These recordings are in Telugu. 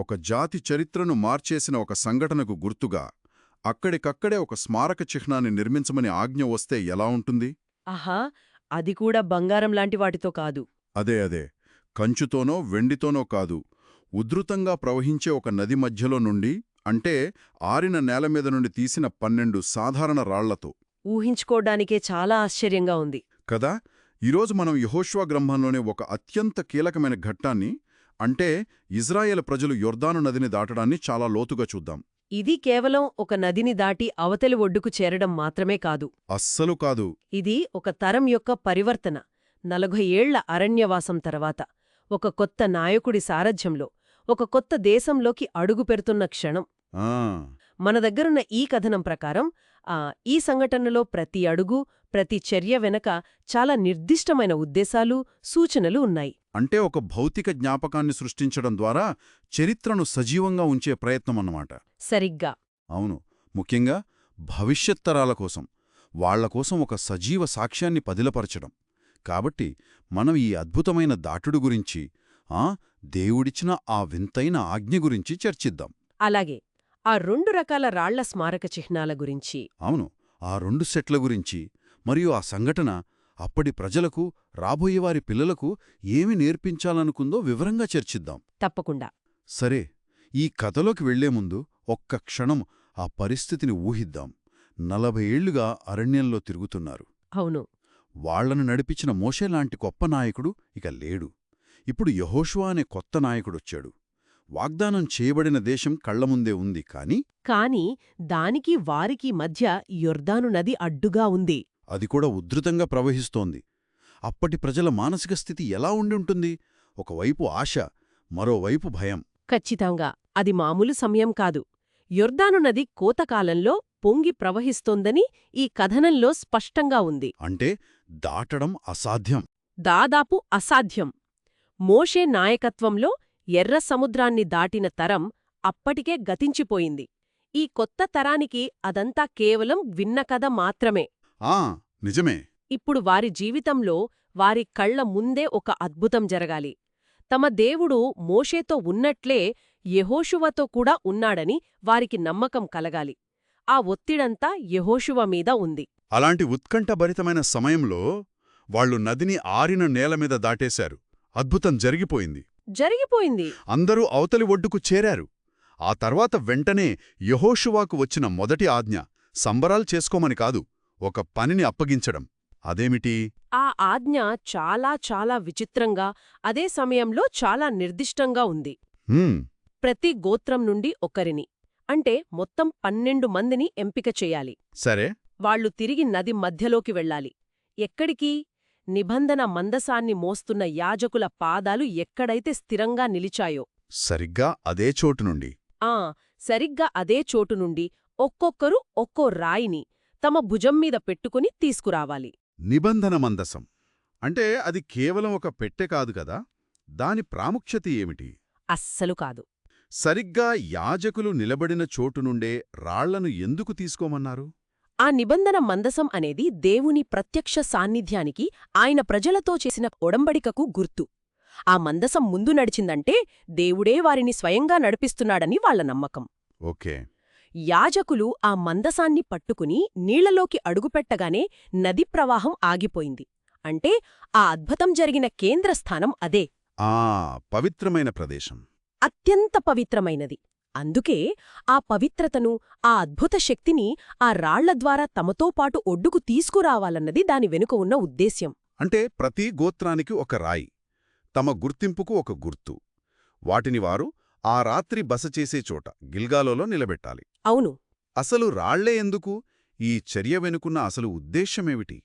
ఒక జాతి చరిత్రను మార్చేసిన ఒక సంఘటనకు గుర్తుగా అక్కడికక్కడే ఒక స్మారక చిహ్నాన్ని నిర్మించమని ఆజ్ఞ వస్తే ఎలా ఉంటుంది? ఆహా అది కూడా బంగారం లాంటి వాటితో కాదు. అదే అదే. కంచుతోనో వెండితోనో కాదు. ఉధృతంగా ప్రవహించే ఒక నది మధ్యలో నుండి అంటే ఆరిన నేల మీద నుండి తీసిన పన్నెండు సాధారణ రాళ్ళతో. ఊహించుకోవడానికే చాలా ఆశ్చర్యంగా ఉంది. కదా? ఈరోజు మనం యహోష్వా గ్రంథంలోని ఒక అత్యంత కీలకమైన ఘట్టాన్ని అంటే ఇజ్రాయేల్ ప్రజలు యొర్దాను నదిని దాటడాన్ని చాలా లోతుగా చూద్దాం. ఇది కేవలం ఒక నదిని దాటి అవతలి ఒడ్డుకు చేరడం మాత్రమే కాదు. అస్సలు కాదు. ఇది ఒక తరం యొక్క పరివర్తన. నలభై ఏళ్ళ అరణ్యవాసం తర్వాత ఒక కొత్త నాయకుడి సారథ్యంలో ఒక కొత్త దేశంలోకి అడుగు పెడుతున్న క్షణం. ఆ. మన దగ్గరున్న ఈ కథనం ప్రకారం ఈ సంఘటనలో ప్రతి అడుగు ప్రతి చర్య వెనక చాలా నిర్దిష్టమైన ఉద్దేశాలు సూచనలు ఉన్నాయి. అంటే ఒక భౌతిక జ్ఞాపకాన్ని సృష్టించడం ద్వారా చరిత్రను సజీవంగా ఉంచే ప్రయత్నమన్నమాట సరిగ్గా. అవును. ముఖ్యంగా భవిష్యత్ తరాల కోసం వాళ్ళ కోసం ఒక సజీవ సాక్ష్యాన్ని పదిలపరచడం. కాబట్టి మనం ఈ అద్భుతమైన దాటుడు గురించి ఆ దేవుడిచ్చిన ఆ వింతైన ఆజ్ఞ గురించి చర్చిద్దాం. అలాగే. ఆ రెండు రకాల రాళ్ళ స్మారక చిహ్నాల గురించి. అవును ఆ రెండు సెట్ల గురించి. మరియు ఆ సంఘటన అప్పటి ప్రజలకు రాబోయేవారి పిల్లలకు ఏమి నేర్పించాలనుకుందో వివరంగా చర్చిద్దాం. తప్పకుండా. సరే ఈ కథలోకి వెళ్ళే ముందు ఒక్క క్షణం ఆ పరిస్థితిని ఊహిద్దాం. నలభై ఏళ్ళుగా అరణ్యంలో తిరుగుతున్నారు. అవును. వాళ్ళను నడిపించిన మోషేలాంటి గొప్ప నాయకుడు ఇక లేడు. ఇప్పుడు యహోషువా అనే కొత్త నాయకుడొచ్చాడు. వాగ్దానం చేయబడిన దేశం కళ్ళముందే ఉంది కాని కాని దానికి వారికి మధ్య యొర్దాను నది అడ్డుగా ఉంది. అది కూడా ఉధృతంగా ప్రవహిస్తోంది. అప్పటి ప్రజల మానసిక స్థితి ఎలా ఉండుంటుంది ఒకవైపు ఆశ మరోవైపు భయం. ఖచ్చితంగా అది మామూలు సమయం కాదు. యొర్దాను నది కోతకాలంలో పొంగి ప్రవహిస్తోందని ఈ కథనంలో స్పష్టంగా ఉంది. అంటే దాటడం అసాధ్యం. దాదాపు అసాధ్యం. మోషే నాయకత్వంలో ఎర్ర సముద్రాన్ని దాటిన తరం అప్పటికే గతించిపోయింది. ఈ కొత్త తరానికి అదంతా కేవలం విన్న కథ మాత్రమే. ఆ నిజమే. ఇప్పుడు వారి జీవితంలో వారి కళ్ళ ముందే ఒక అద్భుతం జరగాలి. తమ దేవుడు మోషేతో ఉన్నట్లే యెహోషువతో కూడా ఉన్నాడని వారికి నమ్మకం కలగాలి. ఆ ఒత్తిడంతా యెహోషువ మీద ఉంది. అలాంటి ఉత్కంఠభరితమైన సమయంలో వాళ్ళు నదిని ఆరిన నేల మీద దాటేశారు. అద్భుతం జరిగిపోయింది. జరిగిపోయింది. అందరూ అవతలి ఒడ్డుకు చేరారు. ఆ తర్వాత వెంటనే యహోషువాకు వచ్చిన మొదటి ఆజ్ఞ సంబరాలు చేసుకోమని కాదు ఒక పనిని అప్పగించడం. అదేమిటి? ఆ ఆజ్ఞ చాలా చాలా విచిత్రంగా అదే సమయంలో చాలా నిర్దిష్టంగా ఉంది. ప్రతి గోత్రం నుండి ఒకరిని అంటే మొత్తం పన్నెండు మందిని ఎంపిక చేయాలి. సరే. వాళ్ళు తిరిగి నది మధ్యలోకి వెళ్ళాలి. ఎక్కడికి? నిబంధన మందసాన్ని మోస్తున్న యాజకుల పాదాలు ఎక్కడైతే స్థిరంగా నిలిచాయో? సరిగ్గా అదే చోటు నుండి. ఆ సరిగ్గా అదే చోటు నుండి ఒక్కొక్కరు ఒక్కో రాయిని తమ భుజం మీద పెట్టుకుని తీసుకురావాలి. నిబంధన మందసం. అంటే అది కేవలం ఒక పెట్టె కాదు కదా? దాని ప్రాముఖ్యత ఏమిటి? అస్సలు కాదు. సరిగ్గా యాజకులు నిలబడిన చోటు నుండే రాళ్ళను ఎందుకు తీసుకోమన్నారు? ఆ నిబంధన మందసం అనేది దేవుని ప్రత్యక్ష సాన్నిధ్యానికి ఆయన ప్రజలతో చేసిన ఒడంబడికకు గుర్తు. ఆ మందసం ముందు నడిచిందంటే దేవుడే వారిని స్వయంగా నడిపిస్తున్నాడని వాళ్ళ నమ్మకం. ఓకే. యాజకులు ఆ మందసాన్ని పట్టుకుని నీళ్ళలోకి అడుగుపెట్టగానే నది ప్రవాహం ఆగిపోయింది. అంటే ఆ అద్భుతం జరిగిన కేంద్రస్థానం అదే. ఆ పవిత్రమైన ప్రదేశం. అత్యంత పవిత్రమైనది. అందుకే ఆ పవిత్రతను ఆ అద్భుత శక్తిని ఆ రాళ్ళ ద్వారా తమతో పాటు ఒడ్డుకు తీసుకురావాలన్నది దాని వెనుక ఉన్న ఉద్దేశ్యం. అంటే ప్రతి గోత్రానికి ఒక రాయి తమ గుర్తింపుకు ఒక గుర్తు. వాటిని వారు ఆ రాత్రి బస చేసే చోట గిల్గాలోలో నిలబెట్టాలి. అవును. అసలు రాళ్ళే ఎందుకు? ఈ చర్య వెనుకున్న అసలు ఉద్దేశ్యమేమిటి?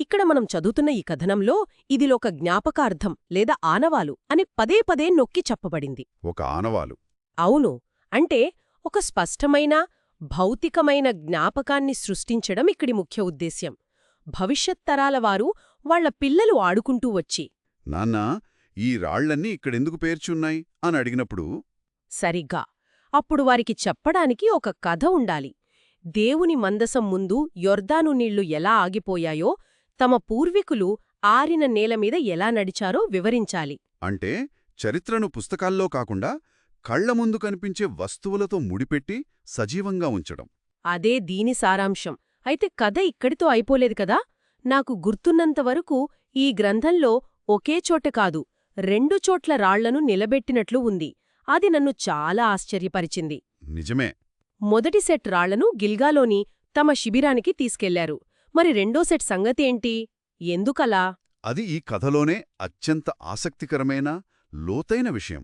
ఇక్కడ మనం చదువుతున్న ఈ కథనంలో ఇదిలొక జ్ఞాపకార్థం లేదా ఆనవాలు అని పదే పదే నొక్కి చెప్పబడింది. ఒక ఆనవాలు. అవును. అంటే ఒక స్పష్టమైన భౌతికమైన జ్ఞాపకాన్ని సృష్టించడం ఇక్కడి ముఖ్య ఉద్దేశ్యం. భవిష్యత్ తరాల వారు వాళ్ళ పిల్లలు ఆడుకుంటూ వచ్చి నాన్నా ఈ రాళ్ళన్నీ ఇక్కడెందుకు పేర్చున్నాయి? అని అడిగినప్పుడు సరిగ్గా. అప్పుడు వారికి చెప్పడానికి ఒక కథ ఉండాలి. దేవుని మందసం ముందు యొర్దాను నీళ్ళు ఎలా ఆగిపోయాయో తమ పూర్వీకులు ఆరిన నేలమీద ఎలా నడిచారో వివరించాలి. అంటే చరిత్రను పుస్తకాల్లో కాకుండా కళ్ళ ముందు కనిపించే వస్తువులతో ముడిపెట్టి సజీవంగా ఉంచడం. అదే దీని సారాంశం. అయితే కథ ఇక్కడితో అయిపోలేదు కదా? నాకు గుర్తున్నంతవరకు ఈ గ్రంథంలో ఒకే చోట కాదు రెండు చోట్ల రాళ్ళను నిలబెట్టినట్లు ఉంది. అది నన్ను చాలా ఆశ్చర్యపరిచింది. నిజమే. మొదటి సెట్ రాళ్ళను గిల్గాలోని తమ శిబిరానికి తీసుకెళ్ళారు. మరి రెండో సెట్ సంగతేంటి ఎందుకలా? అది ఈ కథలోనే అత్యంత ఆసక్తికరమైన లోతైన విషయం.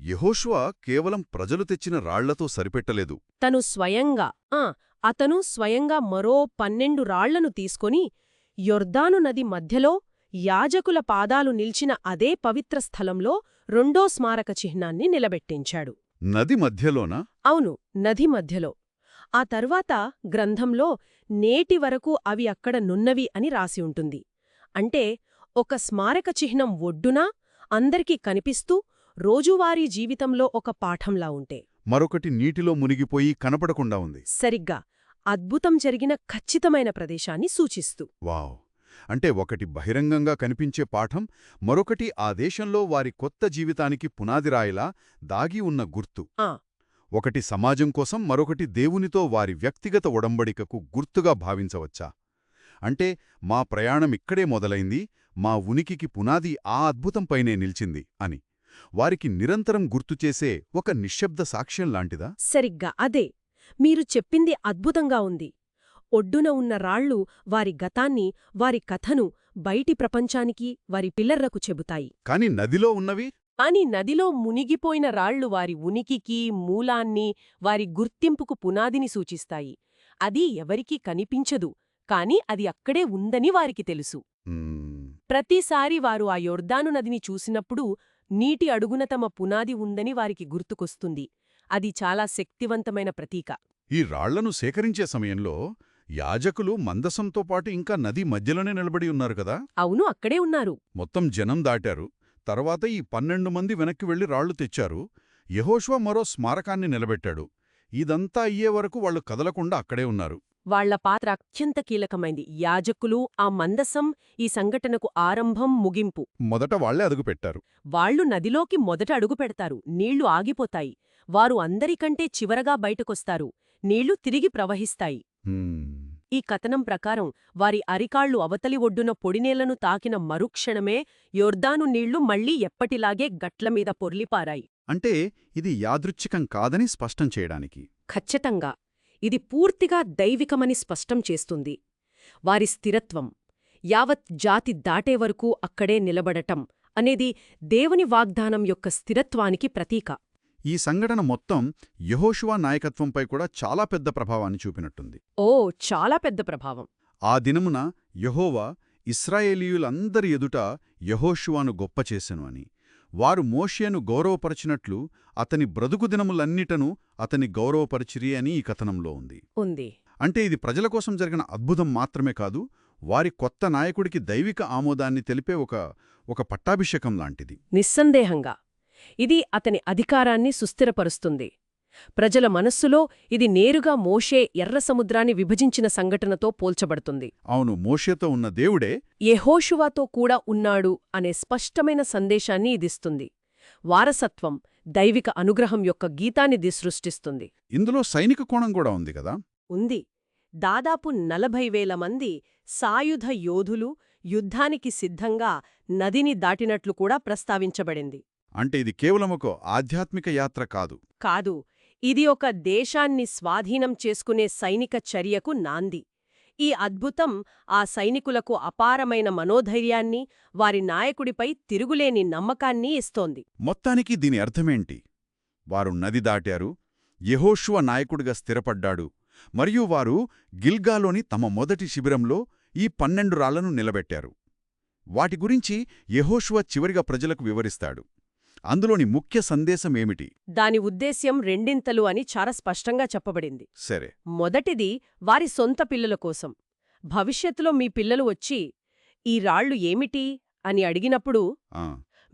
యెహోషువ కేవలం ప్రజలు తెచ్చిన రాళ్ళతో సరిపెట్టలేదు. తను స్వయంగా ఆ అతను స్వయంగా మరో పన్నెండు రాళ్ళను తీసుకొని యొర్దాను నది మధ్యలో యాజకుల పాదాలు నిల్చిన అదే పవిత్ర స్థలంలో రెండో స్మారక చిహ్నాన్ని నిలబెట్టించాడు. నది మధ్యలోన? అవును నది మధ్యలో. ఆ తర్వాత గ్రంథంలో నేటి వరకు అవి అక్కడ నున్నవి అని రాసి ఉంటుంది. అంటే ఒక స్మారక చిహ్నం ఒడ్డునా అందరికీ కనిపిస్తూ రోజువారీ జీవితంలో ఒక పాఠంలా ఉంటే. మరొకటి నీటిలో మునిగిపోయి కనపడకుండా ఉంది. సరిగ్గా అద్భుతం జరిగిన ఖచ్చితమైన ప్రదేశాన్ని సూచిస్తూ. వావ్! అంటే ఒకటి బహిరంగంగా కనిపించే పాఠం మరొకటి ఆ దేశంలో వారి కొత్త జీవితానికి పునాదిరాయిలా దాగి ఉన్న గుర్తు. ఒకటి సమాజం కోసం మరొకటి దేవునితో వారి వ్యక్తిగత ఒడంబడికకు గుర్తుగా భావించవచ్చా? అంటే మా ప్రయాణం ఇక్కడే మొదలైంది మా ఉనికికి పునాది ఆ అద్భుతంపైనే నిల్చింది అని. వారికి నిరంతరం గుర్తుచేసే ఒక నిశ్శబ్ద సాక్ష్యం లాంటిదా? సరిగ్గా అదే. మీరు చెప్పింది అద్భుతంగా ఉంది. ఒడ్డున ఉన్న రాళ్ళు వారి గతాన్ని వారి కథను బయటి ప్రపంచానికి వారి పిల్లర్లకు చెబుతాయి. కాని నదిలో ఉన్నవి? కాని నదిలో మునిగిపోయిన రాళ్ళు వారి ఉనికికి మూలాన్ని వారి గుర్తింపుకు పునాదిని సూచిస్తాయి. అది ఎవరికీ కనిపించదు కాని అది అక్కడే ఉందని వారికి తెలుసు. ప్రతిసారి వారు ఆ యొర్దాను నదిని చూసినప్పుడు నీటి అడుగున తమ పునాది ఉందని వారికి గుర్తుకొస్తుంది. అది చాలా శక్తివంతమైన ప్రతీక. ఈ రాళ్ళను సేకరించే సమయంలో యాజకులు మందసంతో పాటు ఇంకా నది మధ్యలోనే నిలబడి ఉన్నారు కదా? అవును అక్కడే ఉన్నారు. మొత్తం జనం దాటారు. తర్వాత ఈ పన్నెండు మంది వెనక్కి వెళ్ళి రాళ్ళు తెచ్చారు. యెహోషువ మరో స్మారకాన్ని నిలబెట్టాడు. ఇదంతా అయ్యే వరకు వాళ్ళు కదలకుండా అక్కడే ఉన్నారు. వాళ్ళ పాత్ర అత్యంత కీలకమైంది. యాజకులు ఆ మందసం ఈ సంఘటనకు ఆరంభం ముగింపు. మొదట వాళ్ళే అదుగుపెట్టారు వాళ్ళు నదిలోకి మొదట అడుగు పెడతారు. నీళ్ళు ఆగిపోతాయి. వారు అందరికంటే చివరగా బయటకొస్తారు. నీళ్ళు తిరిగి ప్రవహిస్తాయి. ఈ కథనం ప్రకారం వారి అరికాళ్ళు అవతలి ఒడ్డున పొడినేలను తాకిన మరుక్షణమే యొర్దాను నీళ్ళు మళ్ళీ ఎప్పటిలాగే గట్లమీద పొర్లిపారాయి. అంటే ఇది యాదృచ్ఛికం కాదని స్పష్టం చేయడానికి. ఖచ్చితంగా. ఇది పూర్తిగా దైవికమని స్పష్టం చేస్తుంది. వారి స్థిరత్వం యావత్ జాతి దాటే వరకు అక్కడే నిలబడటం అనేది దేవుని వాగ్దానం యొక్క స్థిరత్వానికి ప్రతీక. ఈ సంఘటన మొత్తం యెహోషువ నాయకత్వంపై కూడా చాలా పెద్ద ప్రభావాన్ని చూపినట్టుంది. ఓ చాలా పెద్ద ప్రభావం. ఆ దినమున యెహోవా ఇస్రాయేలీయులందరి ఎదుట యెహోషువాను గొప్పచేసెను అని వారు మోషేను గౌరవపరచినట్లు అతని బ్రతుకు దినములన్నిటనూ అతని గౌరవపరిచిరి అని ఈ కథనంలో ఉంది. ఉంది. అంటే ఇది ప్రజల కోసం జరిగిన అద్భుతం మాత్రమే కాదు వారి కొత్త నాయకుడికి దైవిక ఆమోదాన్ని తెలిపే ఒక ఒక పట్టాభిషేకం లాంటిది. నిస్సందేహంగా. ఇది అతని అధికారాన్ని సుస్థిరపరుస్తుంది. ప్రజల మనస్సులో ఇది నేరుగా మోషే ఎర్ర సముద్రాన్ని విభజించిన సంఘటనతో పోల్చబడుతుంది. అవును మోషేతో ఉన్న దేవుడే యెహోషువాతో కూడా ఉన్నాడు అనే స్పష్టమైన సందేశాన్ని ఇదిస్తుంది వారసత్వం దైవిక అనుగ్రహం యొక్క గీతానిది సృష్టిస్తుంది. ఇందులో సైనిక కోణం కూడా ఉంది కదా? ఉంది. దాదాపు నలభై వేల మంది సాయుధ యోధులు యుద్ధానికి సిద్ధంగా నదిని దాటినట్లు కూడా ప్రస్తావించబడింది. అంటే ఇది కేవలం ఒక ఆధ్యాత్మిక యాత్ర కాదు. కాదు ఇది ఒక దేశాన్ని స్వాధీనం చేసుకునే సైనిక చర్యకు నాంది. ఈ అద్భుతం ఆ సైనికులకు అపారమైన మనోధైర్యాన్ని వారి నాయకుడిపై తిరుగులేని నమ్మకాన్ని ఇస్తోంది. మొత్తానికి దీని అర్థమేంటి? వారు నది దాటారు యహోష్వ నాయకుడిగా స్థిరపడ్డాడు మరియు వారు గిల్గాలోని తమ మొదటి శిబిరంలో ఈ పన్నెండు రాళ్ళను నిలబెట్టారు. వాటి గురించి యహోష్వ చివరిగా ప్రజలకు వివరిస్తాడు. అందులోని ముఖ్య సందేశమేమిటి దాని ఉద్దేశ్యం రెండింతలు అని చాలా స్పష్టంగా చెప్పబడింది. సరే. మొదటిది వారి సొంత పిల్లల కోసం. భవిష్యత్తులో మీ పిల్లలు వచ్చి ఈ రాళ్ళు ఏమిటి? అని అడిగినప్పుడు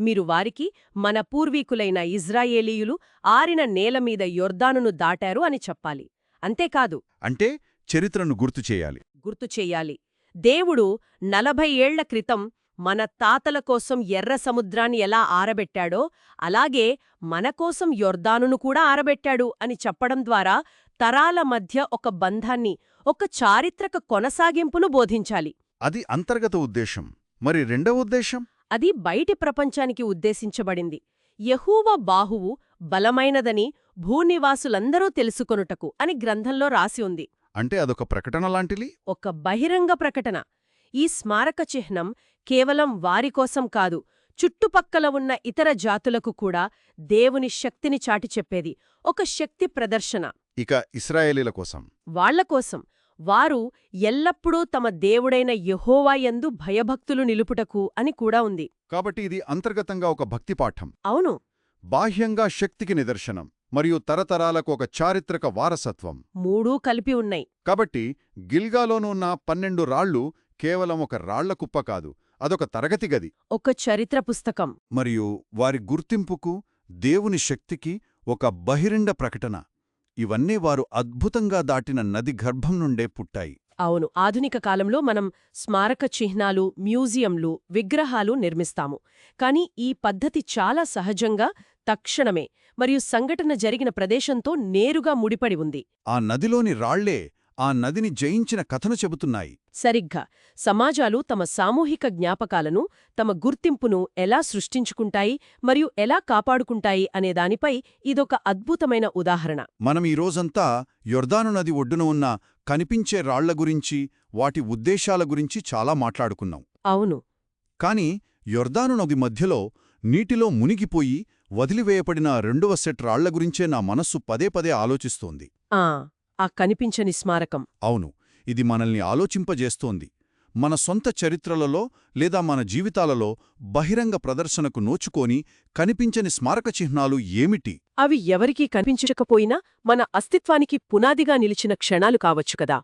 మీరు వారికి మన పూర్వీకులైన ఇజ్రాయేలీయులు ఆరిన నేలమీద యొర్దానును దాటారు అని చెప్పాలి. అంతేకాదు అంటే చరిత్రను గుర్తు చేయాలి. గుర్తు చెయ్యాలి దేవుడు నలభై ఏళ్ళ క్రితం మన తాతల కోసం ఎర్ర సముద్రాన్ని ఎలా ఆరబెట్టాడో అలాగే మన కోసం యొర్దానును కూడా ఆరబెట్టాడు అని చెప్పడం ద్వారా తరాల మధ్య ఒక బంధాన్ని ఒక చారిత్రక కొనసాగింపును బోధించాలి. అది అంతర్గత ఉద్దేశం. మరి రెండవ ఉద్దేశం? అది బయటి ప్రపంచానికి ఉద్దేశించబడింది. యహూవ బాహువు బలమైనదని భూనివాసులందరూ తెలుసుకొనుటకు అని గ్రంథంలో రాసి ఉంది. అంటే అదొక ప్రకటన లాంటిది? ఒక బహిరంగ ప్రకటన. ఈ స్మారక చిహ్నం కేవలం వారికోసం కాదు చుట్టుపక్కల ఉన్న ఇతర జాతులకు కూడా దేవుని శక్తిని చాటి చెప్పేది. ఒక శక్తి ప్రదర్శన. ఇక ఇస్రాయేలీల కోసం. వాళ్ళకోసం వారు ఎల్లప్పుడూ తమ దేవుడైన యెహోవాయందు భయభక్తులు నిలుపుటకు అని కూడా ఉంది. కాబట్టి ఇది అంతర్గతంగా ఒక భక్తి పాఠం. అవును. బాహ్యంగా శక్తికి నిదర్శనం మరియు తరతరాలకు ఒక చారిత్రక వారసత్వం. మూడూ కలిపి ఉన్నాయి. కాబట్టి గిల్గాలోనూ ఉన్న పన్నెండు రాళ్ళు కేవలం ఒక రాళ్ళ కుప్ప కాదు అదొక తరగతి గది. ఒక చరిత్ర పుస్తకం. మరియు వారి గుర్తింపుకు దేవుని శక్తికి ఒక బహిరండ ప్రకటన. ఇవన్నీ వారు అద్భుతంగా దాటిన నది గర్భం నుండే పుట్టాయి. అవును ఆధునిక కాలంలో మనం స్మారక చిహ్నాలు మ్యూజియంలు విగ్రహాలు నిర్మిస్తాము. కాని ఈ పద్ధతి చాలా సహజంగా తక్షణమే మరియు సంఘటన జరిగిన ప్రదేశంతో నేరుగా ముడిపడి ఉంది. ఆ నదిలోని రాళ్ళే ఆ నదిని జయించిన కథను చెబుతున్నాయి. సరిగ్గా. సమాజాలు తమ సామూహిక జ్ఞాపకాలను తమ గుర్తింపును ఎలా సృష్టించుకుంటాయి మరియు ఎలా కాపాడుకుంటాయి అనే దానిపై ఇదొక అద్భుతమైన ఉదాహరణ. మనం ఈ రోజంతా యొర్దాను నది ఒడ్డున ఉన్న కనిపించే రాళ్ళ గురించి వాటి ఉద్దేశాల గురించి చాలా మాట్లాడుకున్నాం. అవును. కాని యొర్దాను నది మధ్యలో నీటిలో మునిగిపోయి వదిలివేయబడిన రెండవ సెట్ రాళ్ళ గురించే నా మనస్సు పదే పదే ఆలోచిస్తోంది. ఆ! ఆ కనిపించని స్మారకం. అవును ఇది మనల్ని ఆలోచింపజేస్తోంది. మన సొంత చరిత్రలలో లేదా మన జీవితాలలో బహిరంగ ప్రదర్శనకు నోచుకోని కనిపించని స్మారక చిహ్నాలు ఏమిటి? అవి ఎవరికీ కనిపించకపోయినా మన అస్తిత్వానికి పునాదిగా నిలిచిన క్షణాలు కావచ్చు కదా.